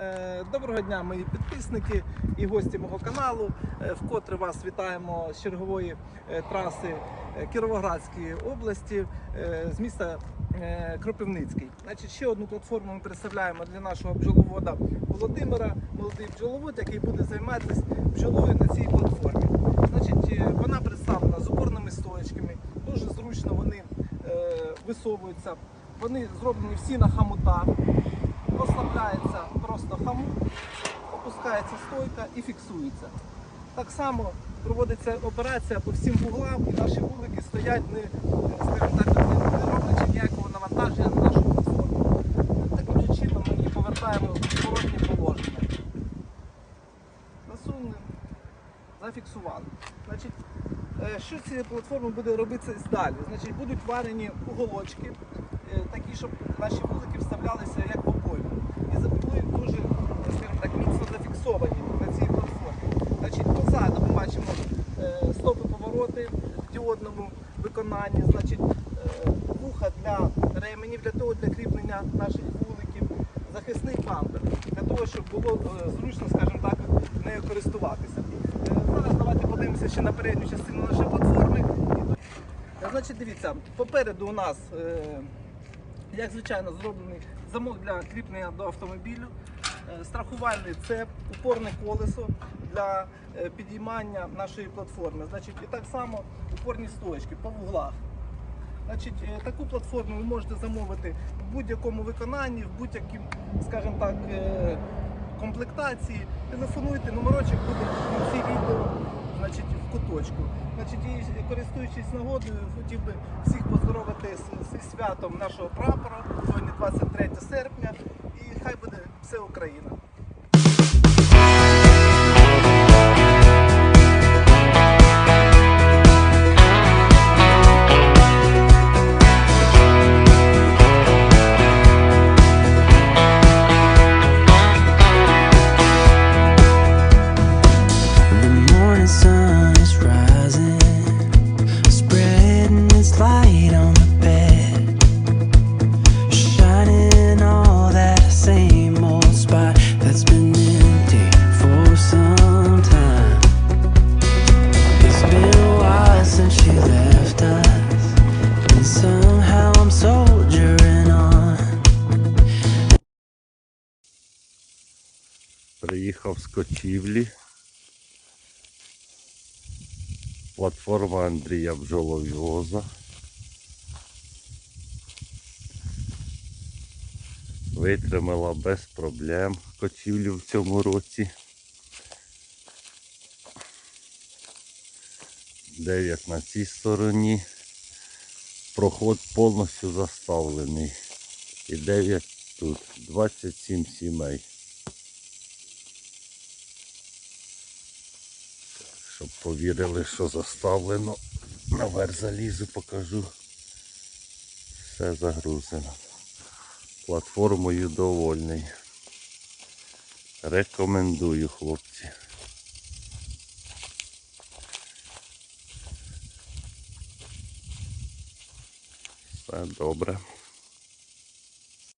Е, Доброго дня, мої підписники і гості мого каналу. Е, Вкотре вас вітаємо з чергової е, траси Кіровоградської області з міста Кропивницький. Значить, ще одну платформу ми представляємо для нашого бджоловода Володимира, молодий бджоловод, який буде займатися бджолою на цій платформі. Значить, вона представлена з опорними стоечками, дуже зручно вони висовуються. Вони зроблені всі на хамутах. Поставляється просто хамут, опускається стойка і фіксується. Так само проводиться операція по всім вуглам, і наші вулики стоять, не, скажімо так, не, роблячи ніякого навантаження на нашу платформу. Таким же чином ми її повертаємо в зворотнє положення. Насунули, зафіксували. Значить, е, що цієї платформи буде робитися далі? Значить, будуть варені уголочки, е, такі, щоб наші вулики вставлялися як були дуже, скажімо так, міцно зафіксовані на цій платформі. Значить, позаду ми бачимо е, стопи повороти в діодному виконанні, значить, е, вуха для ременів, для того, для кріплення наших вуликів, захисний бампер, для того, щоб було е, зручно, скажімо так, нею користуватися. Зараз давайте подивимося ще на передню частину нашої платформи. Значить, дивіться, попереду у нас, як звичайно, зроблений замок для кріплення до автомобілю, е, страхувальний цеп, упорне колесо для е, підіймання нашої платформи. Значить, і так само упорні стоечки по вуглах. Значить, е, таку платформу ви можете замовити в будь-якому виконанні, в будь-якій, скажімо так, комплектації. Телефонуйте, номерочок буде в кінці відео, значить, в куточку. Значить, і користуючись нагодою, хотів би всіх поздоровити з, зі святом нашого прапора. Сьогодні 23 серпня. І хай буде все Україна. Somehow I'm soldiering on. Приїхав з Кочівлі. Платформа Андрія Бджоловоза. Витримала без проблем кочівлю в цьому році. 9 на цій стороні. Проход повністю заставлений. І 9 тут. 27 сімей. Щоб повірили, що заставлено. Наверх залізу, покажу. Все загрузено. Платформою довольний. Рекомендую, хлопці. Все добре.